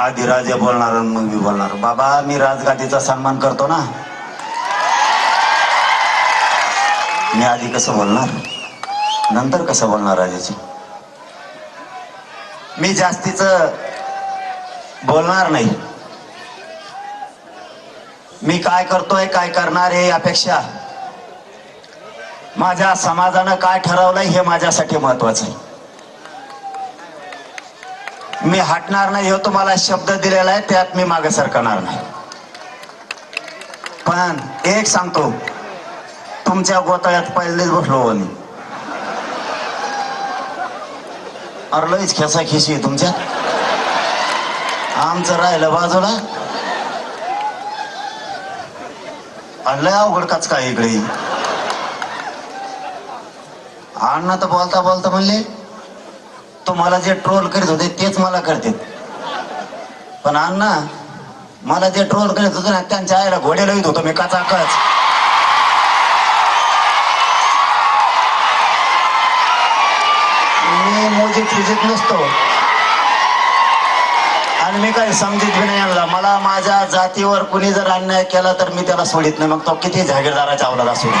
आधी राजे बोलणार आणि मग मी बोलणार. बाबा मी राजगादीचा सन्मान करतो ना. मी आधी कसं बोलणार? नंतर कसं बोलणार राजाची मी जास्तीच बोलणार नाही. मी काय करतोय काय करणार आहे अपेक्षा. माझ्या समाजानं काय ठरवलंय हे माझ्यासाठी महत्वाचं आहे. मी हटणार नाही हे तुम्हाला शब्द दिलेला आहे त्यात मी मागे सरकणार नाही. पण एक सांगतो तुमच्या गोताळ्यात पहिलेच बसलो हो मी. अरे लईच खेसा खेशी आहे तुमच्या. आमचं राहिलं बाजूला. आणि लय अवघड काच काय इकडे. अण्णा तर बोलता बोलता म्हणले तुम्हाला जे ट्रोल करीत होते तेच मला करते पण अण्णा मला जे ट्रोल करीत होते ना त्यांच्या आईला घोडे लवित होतो मी कचाकच मी मोजीत फिजित नसतो. आणि मी काही समजित बी नाही आणला मला माझ्या जातीवर कुणी जर अन्याय केला तर मी त्याला सोडित नाही. मग तो किती जागीरदाराच्या आवलाला सोडित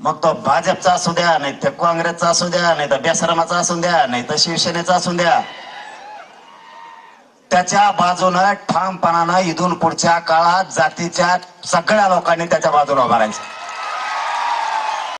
मग तो भाजपचा असू द्या नाही तर काँग्रेसचा असू द्या नाही तर बेसरमाचा असू द्या नाही तर शिवसेनेचा असू द्या. त्याच्या बाजूनं ठामपणानं इथून पुढच्या काळात जातीच्या सगळ्या लोकांनी त्याच्या बाजूला उभा राहायचं.